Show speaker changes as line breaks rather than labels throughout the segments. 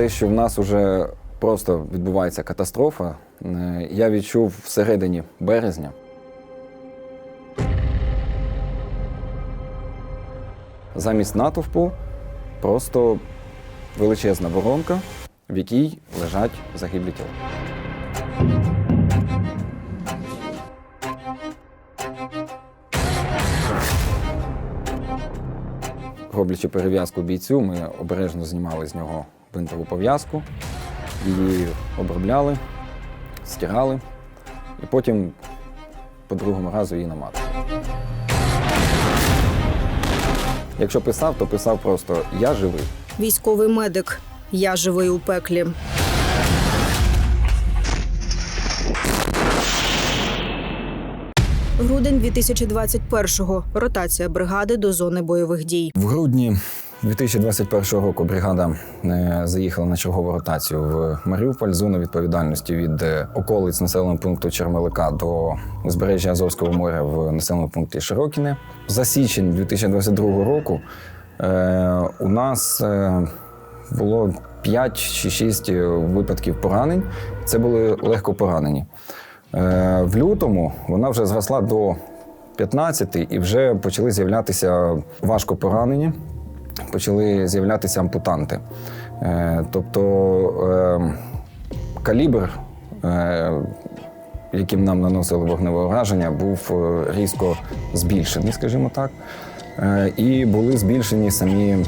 те, що в нас вже просто відбувається катастрофа, е, я відчув всередині березня. Замість натовпу просто величезна воронка, в якій лежать загиблі тіла. Роблячи перев'язку бійцю, ми обережно знімали з нього бинтову пов'язку, її обробляли, стирали і потім по другому разу її наматували. Якщо писав, то писав просто Я живий.
Військовий медик. Я живий у пеклі. Грудень 2021-го. Ротація бригади до зони бойових дій.
В грудні 2021 року бригада е, заїхала на чергову ротацію в Маріуполь, зону відповідальності від е, околиць населеного пункту Чермелика до узбережжя Азовського моря в населеному пункті Широкіне. За січень 2022 року е, у нас було 5 чи 6 випадків поранень. Це були легко поранені. В лютому вона вже зросла до 15 і вже почали з'являтися важко поранені, почали з'являтися ампутанти. Е, Тобто е, калібр, е, яким нам наносили вогневе враження, був різко збільшений, скажімо так. І були збільшені самі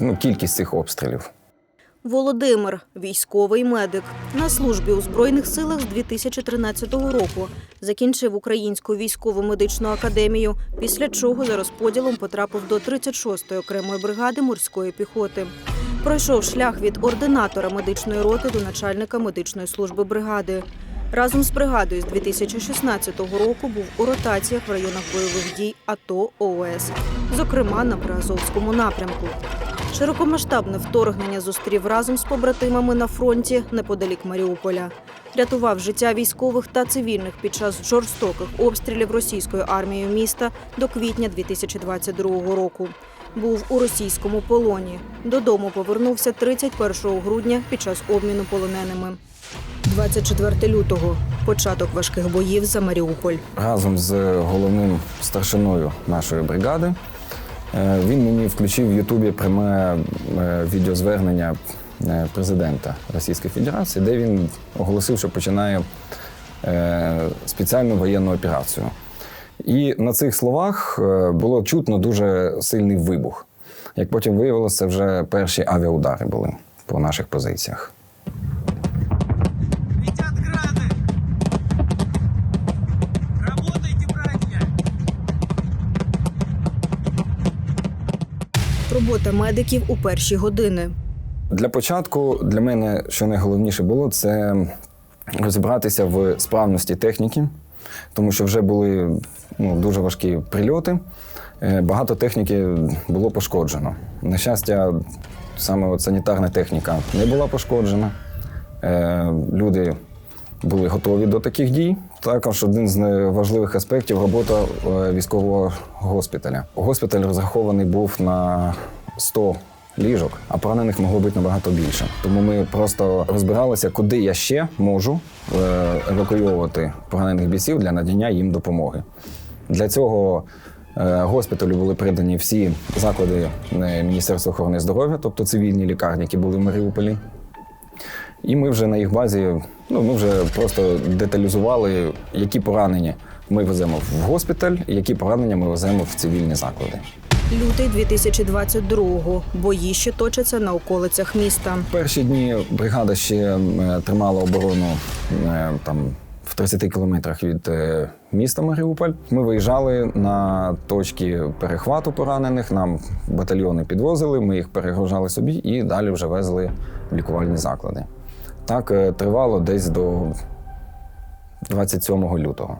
ну, кількість цих обстрілів.
Володимир, військовий медик, на службі у збройних силах з 2013 року. Закінчив Українську військово-медичну академію, після чого за розподілом потрапив до 36-ї окремої бригади морської піхоти. Пройшов шлях від ординатора медичної роти до начальника медичної служби бригади. Разом з бригадою з 2016 року був у ротаціях в районах бойових дій АТО ООС, зокрема на Приазовському напрямку. Широкомасштабне вторгнення зустрів разом з побратимами на фронті неподалік Маріуполя. Рятував життя військових та цивільних під час жорстоких обстрілів російською армією міста до квітня 2022 року. Був у російському полоні. Додому повернувся 31 грудня під час обміну полоненими. 24 лютого початок важких боїв за Маріуполь.
разом з головним старшиною нашої бригади. Е, Він мені включив в Ютубі пряме е, відеозвернення е, президента Російської Федерації, де він оголосив, що починає спеціальну воєнну операцію. І на цих словах було чутно дуже сильний вибух. Як потім виявилося, це вже перші авіаудари були по наших позиціях.
Робота медиків у перші години.
Для початку для мене що найголовніше було це розібратися в справності техніки, тому що вже були ну, дуже важкі прильоти. Е, Багато техніки було пошкоджено. На щастя, саме от санітарна техніка не була пошкоджена. Е, Люди були готові до таких дій. Також один з важливих аспектів робота е, військового госпіталя. Госпіталь розрахований був на 100 ліжок, а поранених могло бути набагато більше. Тому ми просто розбиралися, куди я ще можу е, евакуйовувати поранених бійців для надання їм допомоги. Для цього е, госпіталю були придані всі заклади е, Міністерства охорони здоров'я, тобто цивільні лікарні, які були в Маріуполі. І ми вже на їх базі, ну ми вже просто деталізували, які поранення ми веземо в госпіталь, які поранення ми веземо в цивільні заклади.
Лютий 2022-го. Бої ще точаться на околицях міста.
Перші дні бригада ще тримала оборону е, там в 30 кілометрах від е, міста Маріуполь. Ми виїжджали на точки перехвату поранених. Нам батальйони підвозили, ми їх перегружали собі і далі вже везли в лікувальні заклади. Так е, тривало десь до 27 лютого.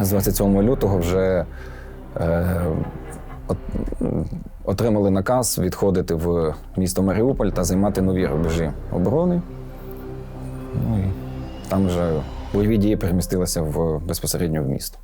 З 27 лютого вже отримали наказ відходити в місто Маріуполь та займати нові рубежі оборони. Ну і там вже бойові дії перемістилися в, безпосередньо в місто.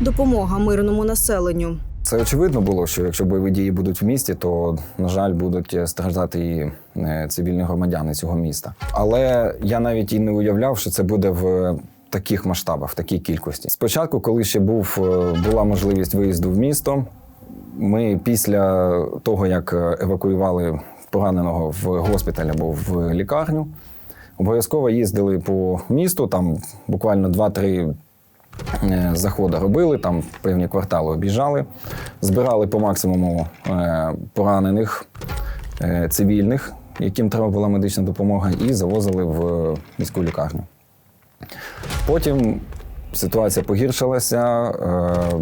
Допомога мирному населенню.
Це очевидно було, що якщо бойові дії будуть в місті, то, на жаль, будуть страждати і е, цивільні громадяни цього міста. Але я навіть і не уявляв, що це буде в таких масштабах, в такій кількості. Спочатку, коли ще був, е, була можливість виїзду в місто, ми після того, як е, евакуювали пораненого в госпіталь або в лікарню, обов'язково їздили по місту, там буквально 2-3 е, заходи робили, там певні квартали об'їжджали, збирали по максимуму е, поранених е, цивільних, яким треба була медична допомога, і завозили в міську лікарню. Потім ситуація погіршилася. е,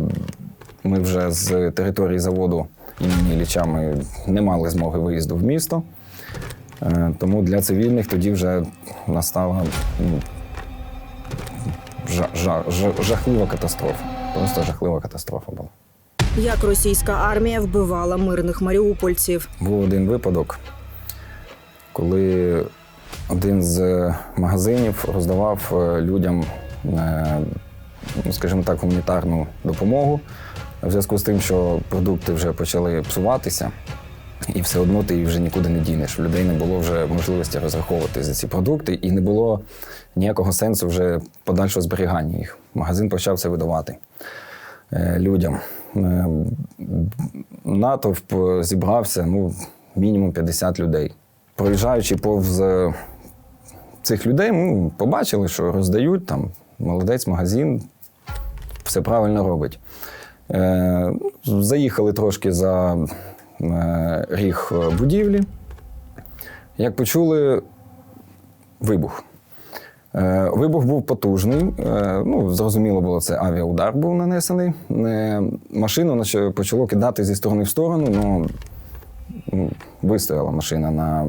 Ми вже з території заводу імені Ілліча ми не мали змоги виїзду в місто. Е, Тому для цивільних тоді вже настала ну, жа- жа- жа- жахлива катастрофа. Просто жахлива катастрофа була.
Як російська армія вбивала мирних маріупольців.
Був один випадок, коли один з магазинів роздавав е, людям, е, ну, скажімо так, гуманітарну допомогу в зв'язку з тим, що продукти вже почали псуватися, і все одно ти їх вже нікуди не дінеш. В людей не було вже можливості розраховувати за ці продукти, і не було ніякого сенсу вже подальшого зберігання їх. Магазин почав це видавати е, людям. Е, натовп зібрався ну, мінімум 50 людей. Проїжджаючи повз е, цих людей, ми побачили, що роздають там молодець магазин, все правильно робить. Е, заїхали трошки за е, ріг будівлі. Як почули вибух. Е, Вибух був потужний. Е, Ну, зрозуміло було, це авіаудар був нанесений. Е, Машину почало кидати зі сторони в сторону, ну, ну, вистояла машина на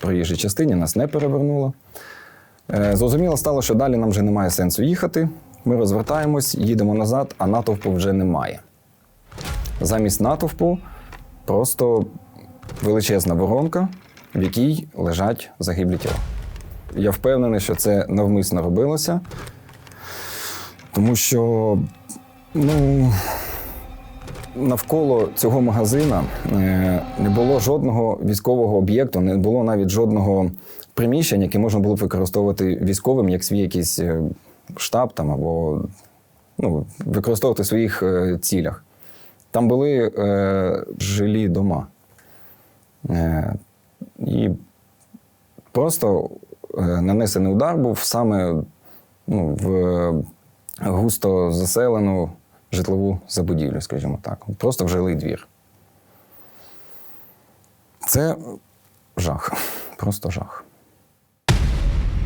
проїжджій частині, нас не перевернуло. Е, Зрозуміло стало, що далі нам вже немає сенсу їхати. Ми розвертаємось, їдемо назад, а натовпу вже немає. Замість натовпу просто величезна воронка, в якій лежать загиблі тіла. Я впевнений, що це навмисно робилося, тому що ну, навколо цього магазина е, не було жодного військового об'єкту, не було навіть жодного приміщення, яке можна було б використовувати військовим як свій якийсь е, штаб там, або ну, використовувати в своїх е, цілях. Там були е, жилі дома. Е, і просто е, нанесений удар був саме ну, в густо заселену житлову забудівлю, скажімо так. Просто в жилий двір. Це жах. Просто жах.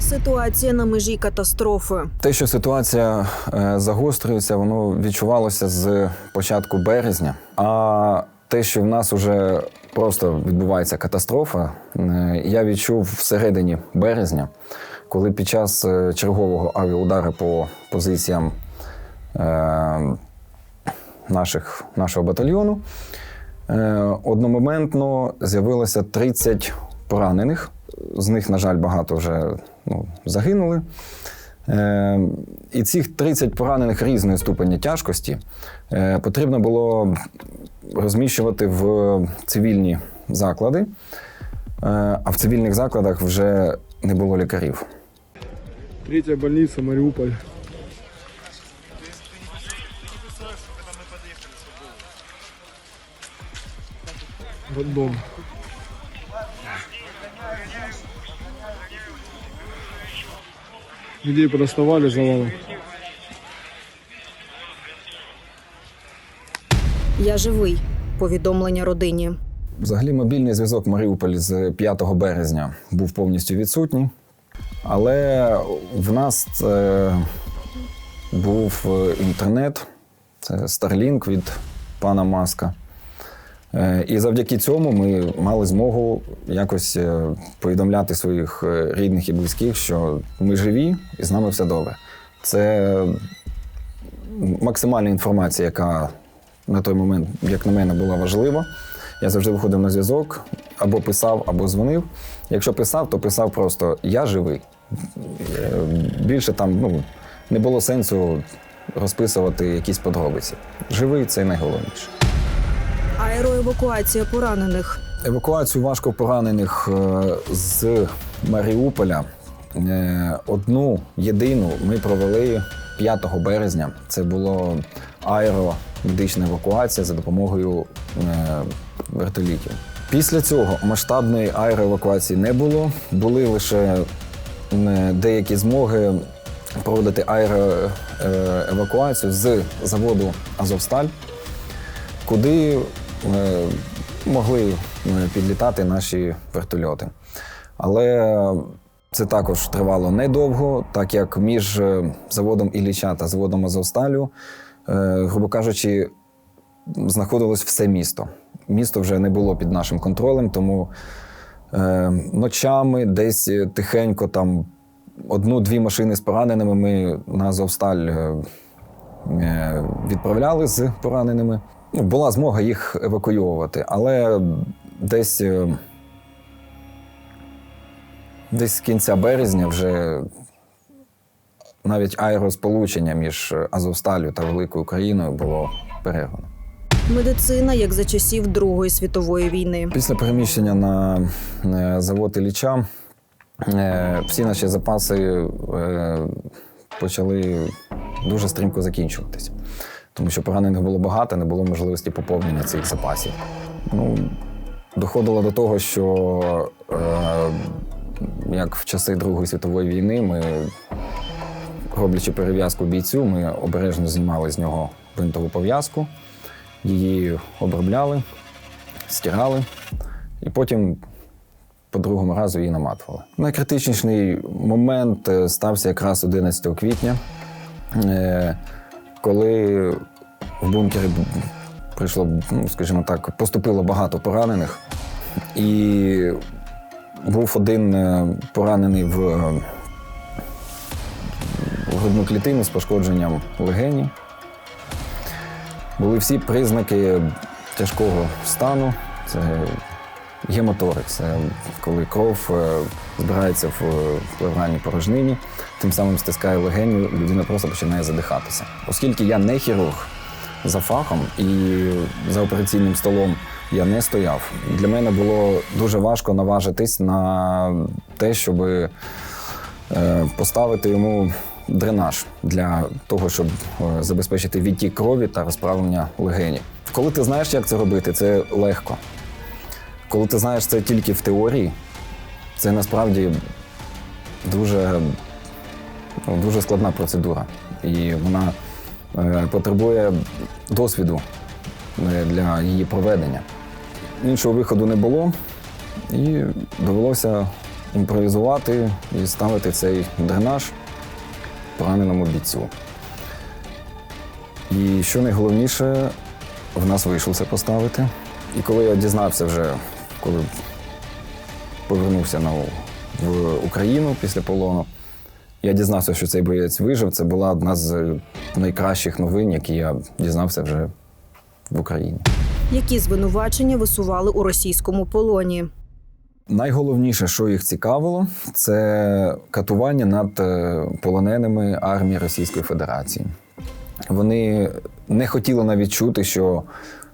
Ситуація на межі катастрофи.
Те, що ситуація е, загострюється, воно відчувалося з початку березня. А те, що в нас вже просто відбувається катастрофа, е, я відчув всередині березня, коли під час е, чергового авіаудару по позиціям наших, нашого батальйону одномоментно з'явилося 30 поранених. З них, на жаль, багато вже ну, загинули. Е, і цих 30 поранених різної ступені тяжкості е, потрібно було розміщувати в цивільні заклади, е, а в цивільних закладах вже не було лікарів.
Третья больница, Мариуполь. Роддом. Людей подоставали завалом.
Я живий. Повідомлення родині.
Взагалі, мобільний зв'язок в Маріуполі з 5 березня був повністю відсутній. Але в нас це був е, інтернет, це Starlink від пана Маска. Е, І завдяки цьому ми мали змогу якось е, повідомляти своїх е, рідних і близьких, що ми живі і з нами все добре. Це максимальна інформація, яка на той момент, як на мене, була важлива. Я завжди виходив на зв'язок, або писав, або дзвонив. Якщо писав, то писав просто Я живий. Більше там ну, не було сенсу розписувати якісь подробиці. Живий це найголовніше.
Аероевакуація поранених.
Евакуацію важко поранених е, з Маріуполя. е, Одну єдину ми провели 5 березня. Це було аеромедична евакуація за допомогою е, вертолітів. Після цього масштабної аероевакуації не було. Були лише деякі змоги проводити аероевакуацію з заводу Азовсталь куди могли е, підлітати наші вертольоти. Але це також тривало недовго, так як між е, заводом Ілліча та заводом Азовсталю, е, грубо кажучи, знаходилось все місто. Місто вже не було під нашим контролем, тому е, ночами десь тихенько там одну-дві машини з пораненими ми на Азовсталь е, е, відправляли з пораненими. Ну, була змога їх евакуйовувати, але десь, е, десь з кінця березня вже навіть аеросполучення між Азовсталю та Великою Україною було перервано.
Медицина як за часів Другої світової війни.
Після переміщення на е, завод Ілліча е, всі наші запаси почали дуже стрімко закінчуватися. Тому що поранених було багато, не було можливості поповнення цих запасів. Ну, доходило до того, що е, як в часи Другої світової війни ми, роблячи перев'язку бійцю, ми обережно знімали з нього бинтову пов'язку, її обробляли, стирали, і потім по другому разу її наматували. Найкритичніший момент е, стався якраз 11 квітня, е, коли в бункері прийшло, ну, скажімо так, поступило багато поранених. І був один е, поранений в, е, грудну клітину з пошкодженням легені. Були всі признаки тяжкого стану. Це гемоторик, це коли кров е, збирається в плевральній порожнині, тим самим стискає легені, людина просто починає задихатися. Оскільки я не хірург за фахом і за операційним столом я не стояв, для мене було дуже важко наважитись на те, щоб е, поставити йому дренаж для того, щоб е, забезпечити відтік крові та розправлення легенів. Коли ти знаєш, як це робити, це легко. Коли ти знаєш це тільки в теорії, це насправді дуже, дуже складна процедура. І вона е, потребує досвіду е, для її проведення. Іншого виходу не було, і довелося імпровізувати і ставити цей дренаж пораненому бійцю. І що найголовніше, в нас вийшло це поставити. І коли я дізнався вже, коли повернувся на, в Україну після полону, я дізнався, що цей боєць вижив. Це була одна з найкращих новин, які я дізнався вже в Україні.
Які звинувачення висували у російському полоні?
Найголовніше, що їх цікавило, це катування над е, полоненими армії Російської Федерації. Вони не хотіли навіть чути, що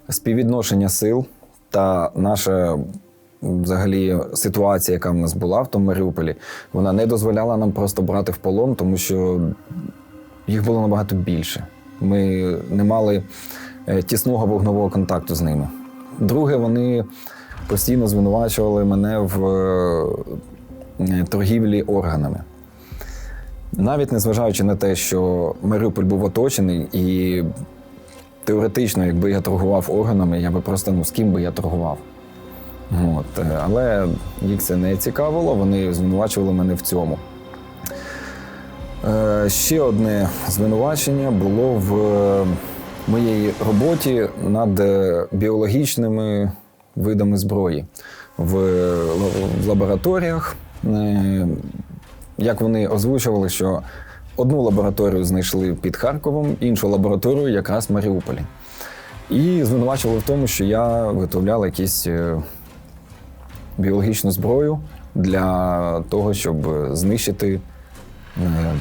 співвідношення сил та наша взагалі ситуація, яка в нас була в тому Маріуполі, вона не дозволяла нам просто брати в полон, тому що їх було набагато більше. Ми не мали е, тісного вогнового контакту з ними. Друге, вони постійно звинувачували мене в е, торгівлі органами. Навіть незважаючи на те, що Маріуполь був оточений, і теоретично, якби я торгував органами, я би просто ну з ким би я торгував. От. е, Але їх це не цікавило, вони звинувачували мене в цьому. Е, Ще одне звинувачення було в моїй роботі над е, біологічними видами зброї в, лабораторіях. Е, Як вони озвучували, що одну лабораторію знайшли під Харковом, іншу лабораторію якраз в Маріуполі. І звинувачували в тому, що я виготовляв якісь е, біологічну зброю для того, щоб знищити е,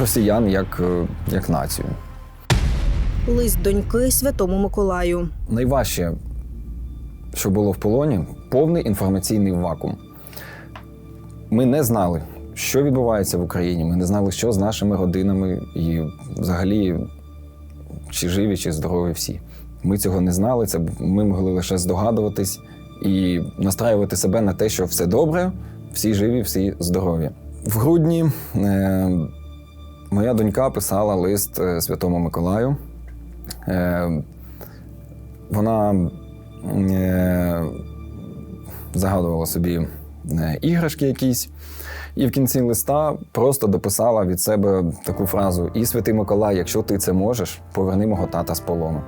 росіян як, е, як націю.
Лист доньки Святому Миколаю.
Найважче, що було в полоні, повний інформаційний вакуум. Ми не знали, що відбувається в Україні. Ми не знали, що з нашими родинами і взагалі, чи живі, чи здорові всі. Ми цього не знали. Це ми могли лише здогадуватись і настраювати себе на те, що все добре, всі живі, всі здорові. В грудні е, моя донька писала лист е, Святому Миколаю. Е, вона е, загадувала собі е, іграшки якісь, і в кінці листа просто дописала від себе таку фразу: І святий Миколай, якщо ти це можеш, поверни мого тата з полону.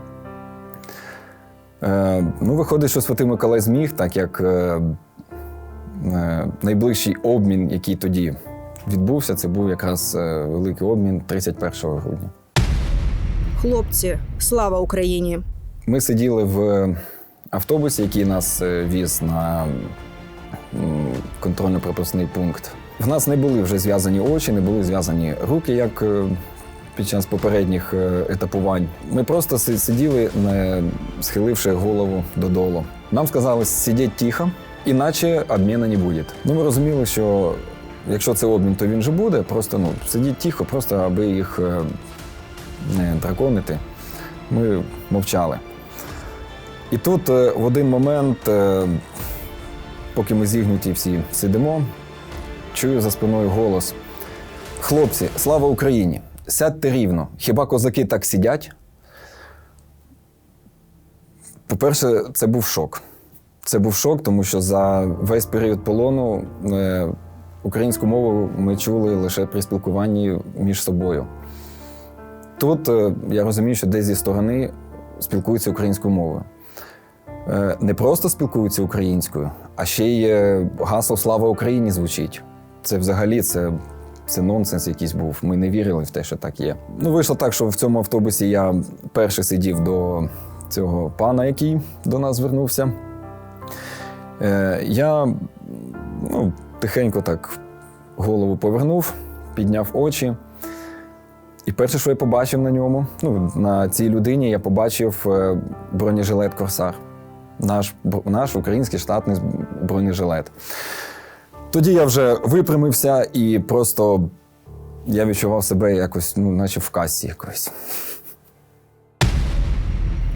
Е, ну, виходить, що святий Миколай зміг, так як е, е, найближчий обмін, який тоді відбувся, це був якраз е, великий обмін 31 грудня.
Хлопці, слава Україні!
Ми сиділи в автобусі, який нас віз на контрольно-пропускний пункт. В нас не були вже зв'язані очі, не були зв'язані руки, як під час попередніх е, етапувань. Ми просто сиділи, не схиливши голову додолу. Нам сказали сидіти тихо, іначе обміну не буде. Ну, ми розуміли, що якщо це обмін, то він же буде. Просто ну, сидіть тихо, просто аби їх е, не драконити. Ми мовчали. І тут е, в один момент, поки ми зігнуті всі сидимо, чую за спиною голос: Хлопці, слава Україні! Сядьте рівно. Хіба козаки так сидять? По-перше, це був шок. Це був шок, тому що за весь період полону е, українську мову ми чули лише при спілкуванні між собою. Тут е, я розумію, що десь зі сторони спілкуються українською мовою. Е, Не просто спілкуються українською, а ще й гасло Слава Україні звучить. Це взагалі це, це нонсенс якийсь був. Ми не вірили в те, що так є. Ну, вийшло так, що в цьому автобусі я перший сидів до цього пана, який до нас звернувся. Е, Я ну, тихенько так голову повернув, підняв очі. І перше, що я побачив на ньому, ну, на цій людині, я побачив е, бронежилет Корсар. Наш, наш український штатний бронежилет. Тоді я вже випрямився і просто я відчував себе якось, ну, наче в касі якось.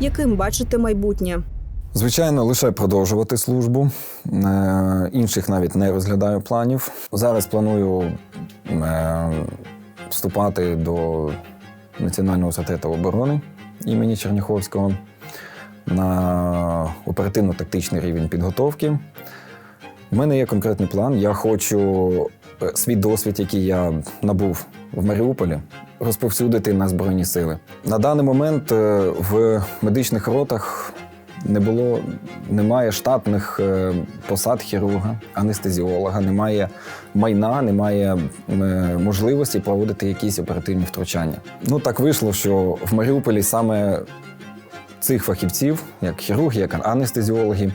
Яким бачите майбутнє?
Звичайно, лише продовжувати службу. Е, Інших навіть не розглядаю планів. Зараз планую е, вступати до Національного університету оборони імені Черняховського на оперативно-тактичний рівень підготовки. У мене є конкретний план. Я хочу е, свій досвід, який я набув в Маріуполі, розповсюдити на Збройні сили. На даний момент е, в медичних ротах не було, немає штатних е, посад хірурга, анестезіолога, немає майна, немає можливості проводити якісь оперативні втручання. Ну так вийшло, що в Маріуполі саме цих фахівців, як хірурги, як анестезіологи,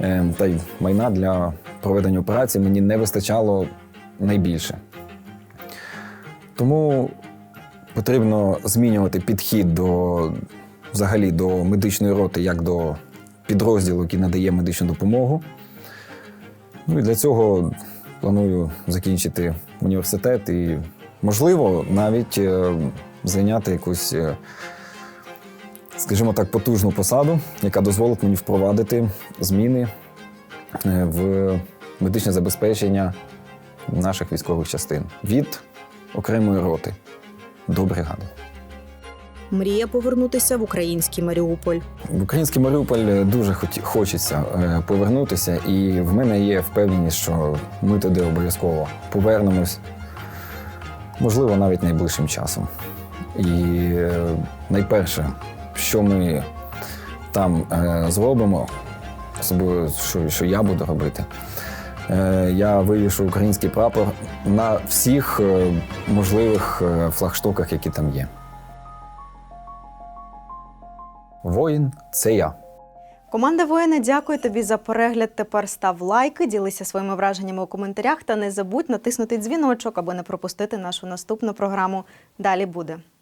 е, та й майна для проведення операцій мені не вистачало найбільше. Тому потрібно змінювати підхід до взагалі до медичної роти як до підрозділу, який надає медичну допомогу. Ну і для цього планую закінчити університет і, можливо, навіть е, зайняти якусь, е, скажімо так, потужну посаду, яка дозволить мені впровадити зміни в медичне забезпечення наших військових частин від окремої роти до бригади.
Мрія повернутися в український Маріуполь.
В український Маріуполь дуже хочеться е, повернутися, і в мене є впевненість, що ми туди обов'язково повернемось, можливо, навіть найближчим часом. І е, найперше, що ми там е, зробимо, особливо що, що я буду робити, е, я вивішу український прапор на всіх е, можливих е, флагштоках, які там є. Воїн це я.
Команда воїни, дякую тобі за перегляд. Тепер став лайки, ділися своїми враженнями у коментарях та не забудь натиснути дзвіночок, аби не пропустити нашу наступну програму. Далі буде.